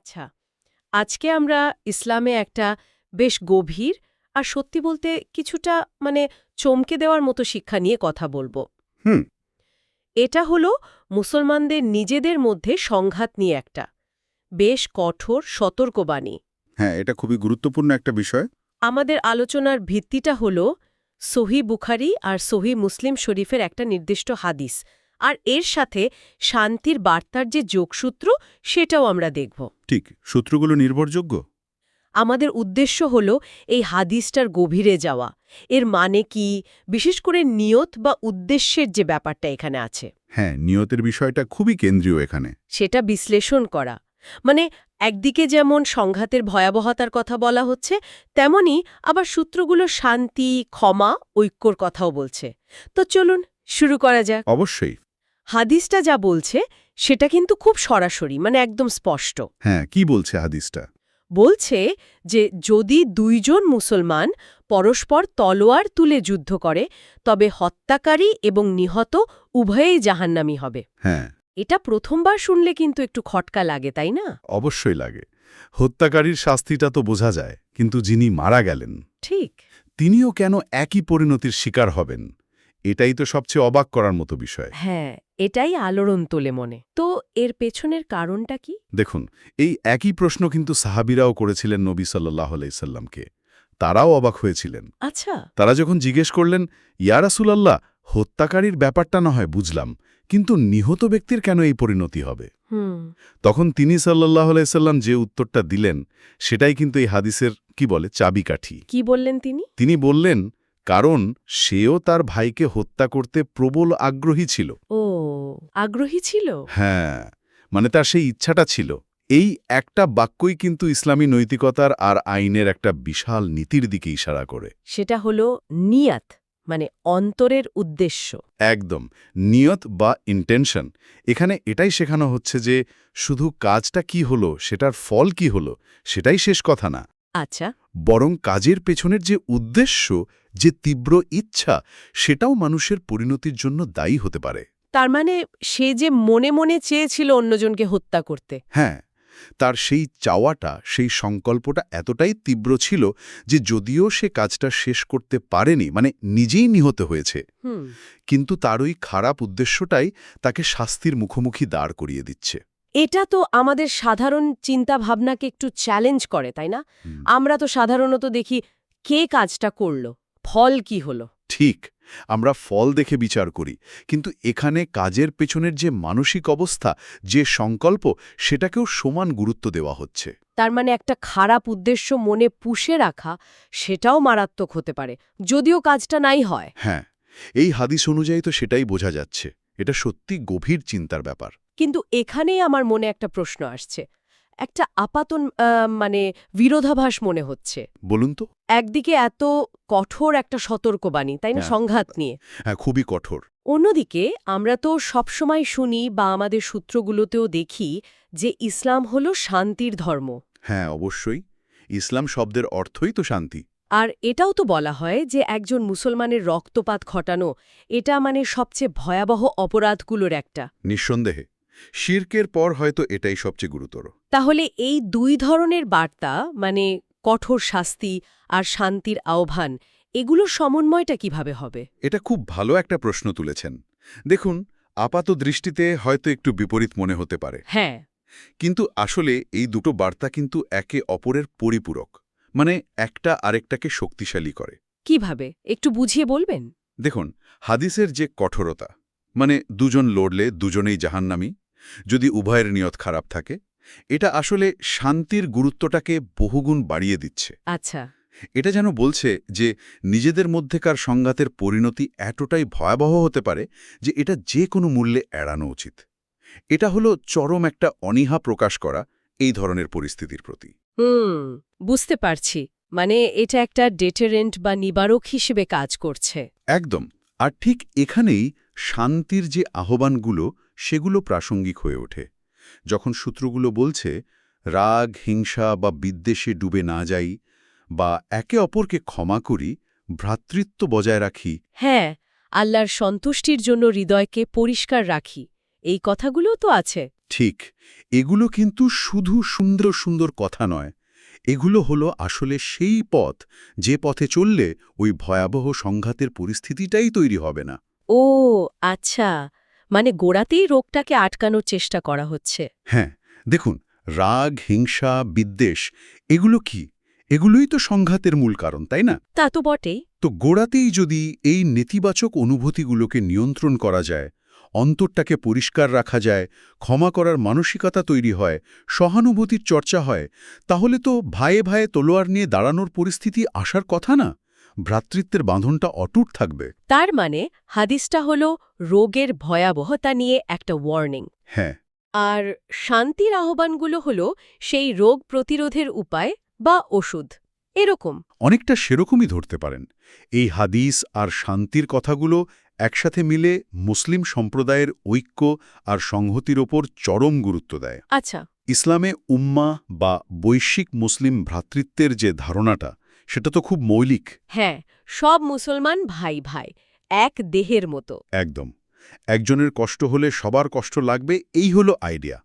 আচ্ছা আজকে আমরা ইসলামে একটা বেশ গভীর আর সত্যি বলতে কিছুটা মানে চমকে দেওয়ার মতো শিক্ষা নিয়ে কথা বলব। হুম। এটা হলো মুসলমানদের নিজেদের মধ্যে সংঘাত নিয়ে একটা বেশ কঠোর সতর্কবাণী। হ্যাঁ এটা খুবই গুরুত্বপূর্ণ একটা বিষয়। আমাদের আলোচনার ভিত্তিটা হল সহি বুখারি আর সহি মুসলিম শরীফের একটা নির্দিষ্ট হাদিস। আর এর সাথে শান্তির বার্তার যে যোগসূত্র সেটাও আমরা দেখব। ঠিক সূত্রগুলো নির্ভরযোগ্য? আমাদের উদ্দেশ্য হল এই হাদিসটার গভীরে যাওয়া। এর মানে কি? বিশেষ করে নিয়ত বা উদ্দেশ্যের যে ব্যাপারটা এখানে আছে। হ্যাঁ নিয়তের বিষয়টা খুবই কেন্দ্রীয় এখানে। সেটা বিশ্লেষণ করা। মানে একদিকে যেমন সংঘাতের ভয়াবহতার কথা বলা হচ্ছে তেমনি আবার সূত্রগুলো শান্তি ক্ষমা ঐক্যর কথাও বলছে। তো চলুন শুরু করা যাক। অবশ্যই। হাদিসটা যা বলছে সেটা কিন্তু খুব সরাসরি মানে একদম স্পষ্ট। হ্যাঁ কি বলছে হাদিসটা? বলছে যে যদি দুইজন মুসলমান পরস্পর তলোয়ার তুলে যুদ্ধ করে তবে হত্যাকারী এবং নিহত উভয়েই জাহান্নামী হবে। হ্যাঁ। এটা প্রথমবার শুনলে কিন্তু একটু খটকা লাগে তাই না? অবশ্যই লাগে। হত্যাকারীর শাস্তিটা তো বোঝা যায় কিন্তু যিনি মারা গেলেন ঠিক। তিনিও কেন একই পরিণতির শিকার হবেন? এটাই তো সবচেয়ে অবাক করার মতো বিষয়। হ্যাঁ এটাই আলোড়ন তোলে মনে। তো এর পেছনের কারণটা কি? দেখুন এই একই প্রশ্ন কিন্তু সাহাবিরাও করেছিলেন নবী সাল্লাহ আলাইসাল্লামকে তারাও অবাক হয়েছিলেন। আচ্ছা। তারা যখন জিজ্ঞেস করলেন ইয়া রাসূলাল্লাহ হত্যাকারীর ব্যাপারটা না হয় বুঝলাম কিন্তু নিহত ব্যক্তির কেন এই পরিণতি হবে? হুম। তখন তিনি সাল্লাহ আলাইসাল্লাম যে উত্তরটা দিলেন সেটাই কিন্তু এই হাদিসের কি বলে চাবিকাঠি। কি বললেন তিনি? তিনি বললেন কারণ সেও তার ভাইকে হত্যা করতে প্রবল আগ্রহী ছিল। ও আগ্রহী ছিল? হ্যাঁ মানে তার সেই ইচ্ছাটা ছিল। এই একটা বাক্যই কিন্তু ইসলামী নৈতিকতার আর আইনের একটা বিশাল নীতির দিকে ইশারা করে। সেটা হলো নিয়াত মানে অন্তরের উদ্দেশ্য। একদম নিয়ত বা ইন্টেনশন এখানে এটাই শেখানো হচ্ছে যে শুধু কাজটা কি হলো সেটার ফল কি হলো সেটাই শেষ কথা না। আচ্ছা। বরং কাজের পেছনের যে উদ্দেশ্য যে তীব্র ইচ্ছা সেটাও মানুষের পরিণতির জন্য দায়ী হতে পারে। তার মানে সে যে মনে মনে চেয়েছিল অন্যজনকে হত্যা করতে। হ্যাঁ তার সেই চাওয়াটা সেই সংকল্পটা এতটাই তীব্র ছিল যে যদিও সে কাজটা শেষ করতে পারেনি মানে নিজেই নিহত হয়েছে কিন্তু তার ওই খারাপ উদ্দেশ্যটাই তাকে শাস্তির মুখোমুখি দাঁড় করিয়ে দিচ্ছে। এটা তো আমাদের সাধারণ চিন্তা ভাবনাকে একটু চ্যালেঞ্জ করে তাই না? আমরা তো সাধারণত দেখি কে কাজটা করল। ফল কি হলো? ঠিক আমরা ফল দেখে বিচার করি কিন্তু এখানে কাজের পেছনের যে মানসিক অবস্থা যে সংকল্প সেটাকেও সমান গুরুত্ব দেওয়া হচ্ছে। তার মানে একটা খারাপ উদ্দেশ্য মনে পুষে রাখা সেটাও মারাত্মক হতে পারে যদিও কাজটা নাই হয়। হ্যাঁ এই হাদিস অনুযায়ী তো সেটাই বোঝা যাচ্ছে এটা সত্যি গভীর চিন্তার ব্যাপার। কিন্তু এখানেই আমার মনে একটা প্রশ্ন আসছে একটা আপাতন মানে বিরোধাভাস মনে হচ্ছে। বলুন তো। একদিকে এত কঠোর একটা সতর্কবাণী তাই না হ্যাঁ। সংঘাত নিয়ে? হ্যাঁ খুবই কঠোর। অন্যদিকে আমরা তো সবসময় শুনি বা আমাদের সূত্রগুলোতেও দেখি যে ইসলাম হল শান্তির ধর্ম। হ্যাঁ অবশ্যই। ইসলাম শব্দের অর্থই তো শান্তি। আর এটাও তো বলা হয় যে একজন মুসলমানের রক্তপাত ঘটানো এটা মানে সবচেয়ে ভয়াবহ অপরাধগুলোর একটা। নিঃসন্দেহে। শির্কের পর হয়তো এটাই সবচেয়ে গুরুতর। তাহলে এই দুই ধরনের বার্তা মানে কঠোর শাস্তি আর শান্তির আহ্বান এগুলোর সমন্বয়টা কীভাবে হবে? এটা খুব ভালো একটা প্রশ্ন তুলেছেন। দেখুন আপাত দৃষ্টিতে হয়তো একটু বিপরীত মনে হতে পারে। হ্যাঁ। কিন্তু আসলে এই দুটো বার্তা কিন্তু একে অপরের পরিপূরক মানে একটা আরেকটাকে শক্তিশালী করে। কীভাবে? একটু বুঝিয়ে বলবেন? দেখুন হাদিসের যে কঠোরতা মানে দুজন লড়লে দুজনেই জাহান্নামি যদি উভয়ের নিয়ত খারাপ থাকে এটা আসলে শান্তির গুরুত্বটাকে বহুগুণ বাড়িয়ে দিচ্ছে। আচ্ছা। এটা যেন বলছে যে নিজেদের মধ্যেকার সংঘাতের পরিণতি এতটাই ভয়াবহ হতে পারে যে এটা যে কোনো মূল্যে এড়ানো উচিত। এটা হলো চরম একটা অনীহা প্রকাশ করা এই ধরনের পরিস্থিতির প্রতি। হুম বুঝতে পারছি। মানে এটা একটা ডেটারেন্ট বা নিবারক হিসেবে কাজ করছে। একদম। আর ঠিক এখানেই শান্তির যে আহ্বানগুলো সেগুলো প্রাসঙ্গিক হয়ে ওঠে। যখন সূত্রগুলো বলছে রাগ হিংসা বা বিদ্বেষে ডুবে না যাই বা একে অপরকে ক্ষমা করি ভ্রাতৃত্ব বজায় রাখি। হ্যাঁ আল্লাহর সন্তুষ্টির জন্য হৃদয়কে পরিষ্কার রাখি। এই কথাগুলোও তো আছে। ঠিক এগুলো কিন্তু শুধু সুন্দর সুন্দর কথা নয়। এগুলো হলো আসলে সেই পথ যে পথে চললে ওই ভয়াবহ সংঘাতের পরিস্থিতিটাই তৈরি হবে না। ও আচ্ছা। মানে গোড়াতেই রোগটাকে আটকানোর চেষ্টা করা হচ্ছে। হ্যাঁ দেখুন রাগ হিংসা বিদ্বেষ এগুলো কি? এগুলোই তো সংঘাতের মূল কারণ তাই না? তা তো বটেই। তো গোড়াতেই যদি এই নেতিবাচক অনুভূতিগুলোকে নিয়ন্ত্রণ করা যায় অন্তরটাকে পরিষ্কার রাখা যায় ক্ষমা করার মানসিকতা তৈরি হয় সহানুভূতির চর্চা হয় তাহলে তো ভায়ে ভায়ে তলোয়ার নিয়ে দাঁড়ানোর পরিস্থিতি আসার কথা না? ভ্রাতৃত্বের বাঁধনটা অটুট থাকবে। তার মানে হাদিসটা হলো রোগের ভয়াবহতা নিয়ে একটা ওয়ার্নিং হ্যাঁ। আর শান্তির আহ্বানগুলো হলো সেই রোগ প্রতিরোধের উপায় বা ওষুধ। এরকম। অনেকটা সেরকমই ধরতে পারেন। এই হাদিস আর শান্তির কথাগুলো একসাথে মিলে মুসলিম সম্প্রদায়ের ঐক্য আর সংহতির ওপর চরম গুরুত্ব দেয়। আচ্ছা। ইসলামে উম্মা বা বৈশ্বিক মুসলিম ভ্রাতৃত্বের যে ধারণাটা সেটা তো খুব মৌলিক। হ্যাঁ সব মুসলমান ভাই ভাই এক দেহের মতো। একদম। একজনের কষ্ট হলে সবার কষ্ট লাগবে এই হলো আইডিয়া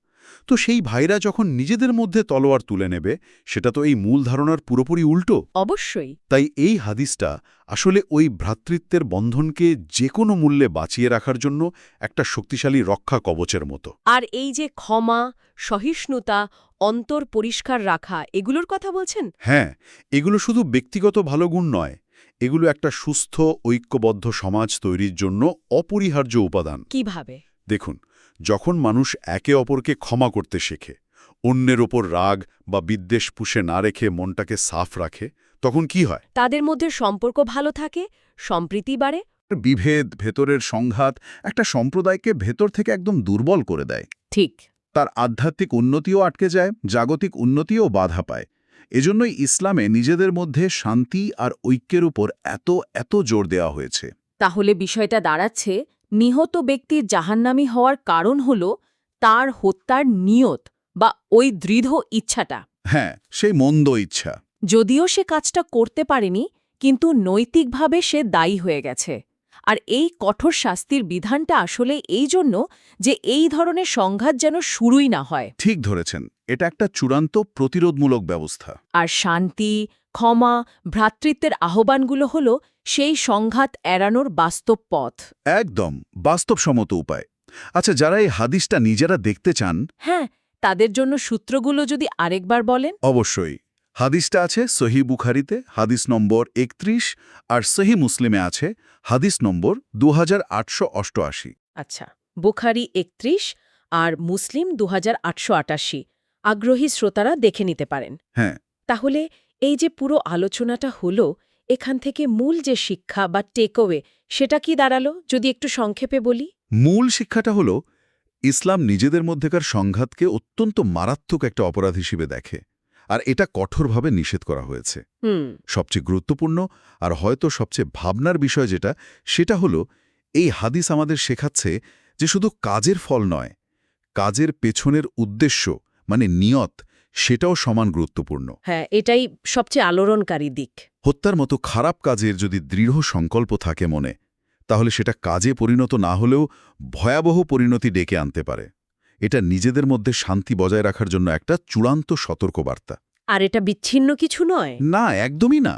তো সেই ভাইরা যখন নিজেদের মধ্যে তলোয়ার তুলে নেবে সেটা তো এই মূল ধারণার পুরোপুরি উল্টো। অবশ্যই। তাই এই হাদিসটা আসলে ওই ভ্রাতৃত্বের বন্ধনকে যে কোনো মূল্যে বাঁচিয়ে রাখার জন্য একটা শক্তিশালী রক্ষা কবচের মতো। আর এই যে ক্ষমা সহিষ্ণুতা অন্তর পরিষ্কার রাখা এগুলোর কথা বলছেন? হ্যাঁ এগুলো শুধু ব্যক্তিগত ভালো গুণ নয় এগুলো একটা সুস্থ ঐক্যবদ্ধ সমাজ তৈরির জন্য অপরিহার্য উপাদান। কীভাবে? দেখুন যখন মানুষ একে অপরকে ক্ষমা করতে শেখে অন্যের ওপর রাগ বা বিদ্বেষ পুষে না রেখে মনটাকে সাফ রাখে তখন কি হয়? তাদের মধ্যে সম্পর্ক ভালো থাকে সম্প্রীতি বাড়ে। বিভেদ ভেতরের সংঘাত একটা সম্প্রদায়কে ভেতর থেকে একদম দুর্বল করে দেয়। ঠিক। তার আধ্যাত্মিক উন্নতিও আটকে যায় জাগতিক উন্নতিও বাধা পায়। এজন্যই ইসলামে নিজেদের মধ্যে শান্তি আর ঐক্যের উপর এত এত জোর দেওয়া হয়েছে। তাহলে বিষয়টা দাঁড়াচ্ছে নিহত ব্যক্তির জাহান্নামি হওয়ার কারণ হল তার হত্যার নিয়ত বা ওই দৃঢ় ইচ্ছাটা। হ্যাঁ সেই মন্দ ইচ্ছা। যদিও সে কাজটা করতে পারেনি কিন্তু নৈতিকভাবে সে দায়ী হয়ে গেছে। আর এই কঠোর শাস্তির বিধানটা আসলে এই জন্য যে এই ধরনের সংঘাত যেন শুরুই না হয়। ঠিক ধরেছেন এটা একটা চূড়ান্ত প্রতিরোধমূলক ব্যবস্থা। আর শান্তি ক্ষমা ভ্রাতৃত্বের আহ্বানগুলো হল সেই সংঘাত এড়ানোর বাস্তব পথ। একদম বাস্তবসম্মত উপায়। আচ্ছা যারা এই হাদিসটা নিজেরা দেখতে চান? হ্যাঁ তাদের জন্য সূত্রগুলো যদি আরেকবার বলেন। অবশ্যই। হাদিসটা আছে সহি বুখারিতে হাদিস নম্বর একত্রিশ আর সহি মুসলিমে আছে হাদিস নম্বর দু হাজার আটশো অষ্টআশি। আচ্ছা বুখারি একত্রিশ আর মুসলিম দুহাজার আটশো আটাশি। আগ্রহী শ্রোতারা দেখে নিতে পারেন। হ্যাঁ। তাহলে এই যে পুরো আলোচনাটা হলো এখান থেকে মূল যে শিক্ষা বা টেকওয়ে সেটা কি দাঁড়াল? যদি একটু সংক্ষেপে বলি। মূল শিক্ষাটা হল ইসলাম নিজেদের মধ্যেকার সংঘাতকে অত্যন্ত মারাত্মক একটা অপরাধ হিসেবে দেখে। আর এটা কঠোরভাবে নিষেধ করা হয়েছে। সবচেয়ে গুরুত্বপূর্ণ আর হয়তো সবচেয়ে ভাবনার বিষয় যেটা সেটা হলো এই হাদিস আমাদের শেখাচ্ছে যে শুধু কাজের ফল নয় কাজের পেছনের উদ্দেশ্য মানে নিয়ত সেটাও সমান গুরুত্বপূর্ণ। হ্যাঁ এটাই সবচেয়ে আলোড়নকারী দিক। হত্যার মতো খারাপ কাজের যদি দৃঢ় সংকল্প থাকে মনে তাহলে সেটা কাজে পরিণত না হলেও ভয়াবহ পরিণতি ডেকে আনতে পারে। এটা নিজেদের মধ্যে শান্তি বজায় রাখার জন্য একটা চূড়ান্ত সতর্কবার্তা। আর এটা বিচ্ছিন্ন কিছু নয়? না একদমই না।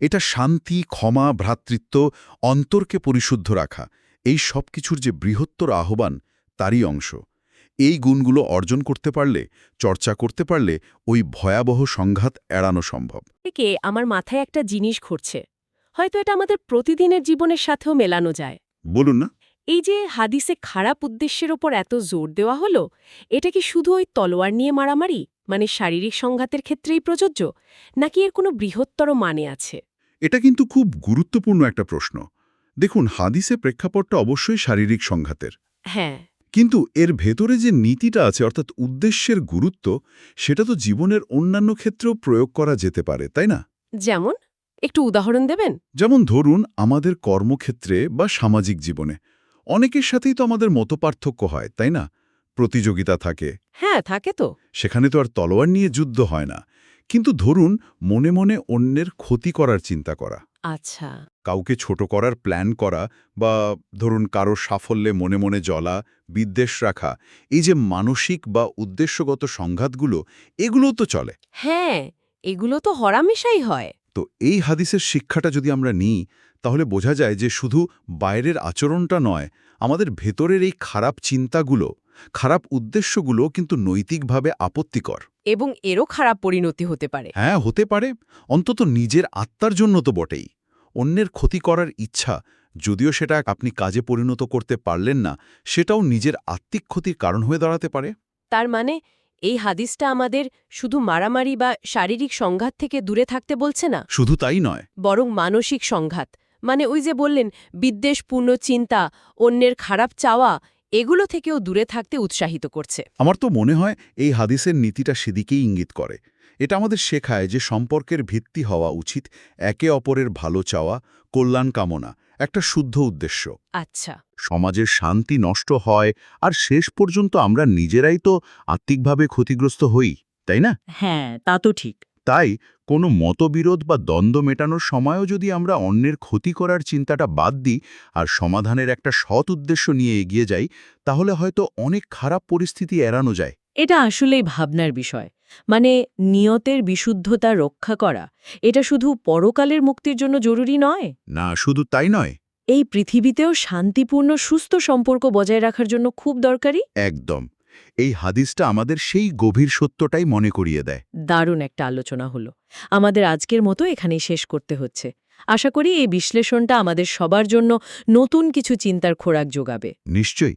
এটা শান্তি ক্ষমা ভ্রাতৃত্ব অন্তরকে পরিশুদ্ধ রাখা এই সব কিছুর যে বৃহত্তর আহ্বান তারই অংশ। এই গুণগুলো অর্জন করতে পারলে চর্চা করতে পারলে ওই ভয়াবহ সংঘাত এড়ানো সম্ভব। থেকে আমার মাথায় একটা জিনিস ঘুরছে। হয়তো এটা আমাদের প্রতিদিনের জীবনের সাথেও মেলানো যায়। বলুন না। এই যে হাদিসে খারাপ উদ্দেশ্যের ওপর এত জোর দেওয়া হলো এটা কি শুধু ওই তলোয়ার নিয়ে মারামারি মানে শারীরিক সংঘাতের ক্ষেত্রেই প্রযোজ্য নাকি এর কোনো বৃহত্তর মানে আছে? এটা কিন্তু খুব গুরুত্বপূর্ণ একটা প্রশ্ন। দেখুন হাদিসে প্রেক্ষাপটটা অবশ্যই শারীরিক সংঘাতের। হ্যাঁ। কিন্তু এর ভেতরে যে নীতিটা আছে অর্থাৎ উদ্দেশ্যের গুরুত্ব সেটা তো জীবনের অন্যান্য ক্ষেত্রেও প্রয়োগ করা যেতে পারে তাই না? যেমন একটু উদাহরণ দেবেন? যেমন ধরুন আমাদের কর্মক্ষেত্রে বা সামাজিক জীবনে অনেকের সাথেই তো আমাদের মতপার্থক্য হয় তাই না? প্রতিযোগিতা থাকে। হ্যাঁ থাকে তো। সেখানে তো আর তলোয়ার নিয়ে যুদ্ধ হয় না। কিন্তু ধরুন মনে মনে অন্যের ক্ষতি করার চিন্তা করা। আচ্ছা। কাউকে ছোট করার প্ল্যান করা বা ধরুন কারও সাফল্যে মনে মনে জ্বলা বিদ্বেষ রাখা এই যে মানসিক বা উদ্দেশ্যগত সংঘাতগুলো এগুলোও তো চলে। হ্যাঁ এগুলো তো হরামেশাই হয়। তো এই হাদিসের শিক্ষাটা যদি আমরা নিই তাহলে বোঝা যায় যে শুধু বাইরের আচরণটা নয় আমাদের ভেতরের এই খারাপ চিন্তাগুলো খারাপ উদ্দেশ্যগুলো কিন্তু নৈতিকভাবে আপত্তিকর। এবং এরও খারাপ পরিণতি হতে পারে। হ্যাঁ হতে পারে। অন্তত নিজের আত্মার জন্য তো বটেই। অন্যের ক্ষতি করার ইচ্ছা যদিও সেটা আপনি কাজে পরিণত করতে পারলেন না সেটাও নিজের আত্মিক ক্ষতির কারণ হয়ে দাঁড়াতে পারে। তার মানে এই হাদিসটা আমাদের শুধু মারামারি বা শারীরিক সংঘাত থেকে দূরে থাকতে বলছে না? শুধু তাই নয়। বরং মানসিক সংঘাত। মানে ওই যে বললেন বিদ্বেষপূর্ণ চিন্তা অন্যের খারাপ চাওয়া এগুলো থেকেও দূরে থাকতে উৎসাহিত করছে। আমার তো মনে হয় এই হাদিসের নীতিটা সেদিকেই ইঙ্গিত করে। এটা আমাদের শেখায় যে সম্পর্কের ভিত্তি হওয়া উচিত একে অপরের ভালো চাওয়া কল্যাণ কামনা। একটা শুদ্ধ উদ্দেশ্য। আচ্ছা। সমাজের শান্তি নষ্ট হয় আর শেষ পর্যন্ত আমরা নিজেরাই তো আত্মিকভাবে ক্ষতিগ্রস্ত হই তাই না? হ্যাঁ তা তো ঠিক। তাই কোনো মতবিরোধ বা দ্বন্দ্ব মেটানোর সময়ও যদি আমরা অন্যের ক্ষতি করার চিন্তাটা বাদ দিই আর সমাধানের একটা সৎ উদ্দেশ্য নিয়ে এগিয়ে যাই তাহলে হয়তো অনেক খারাপ পরিস্থিতি এড়ানো যায়। এটা আসলেই ভাবনার বিষয়। মানে নিয়তের বিশুদ্ধতা রক্ষা করা। এটা শুধু পরকালের মুক্তির জন্য জরুরি নয়? না শুধু তাই নয়। এই পৃথিবীতেও শান্তিপূর্ণ সুস্থ সম্পর্ক বজায় রাখার জন্য খুব দরকারি? একদম। এই হাদিসটা আমাদের সেই গভীর সত্যটাই মনে করিয়ে দেয়। দারুণ একটা আলোচনা হলো। আমাদের আজকের মতো এখানেই শেষ করতে হচ্ছে। আশা করি এই বিশ্লেষণটা আমাদের সবার জন্য নতুন কিছু চিন্তার খোরাক যোগাবে। নিশ্চয়ই।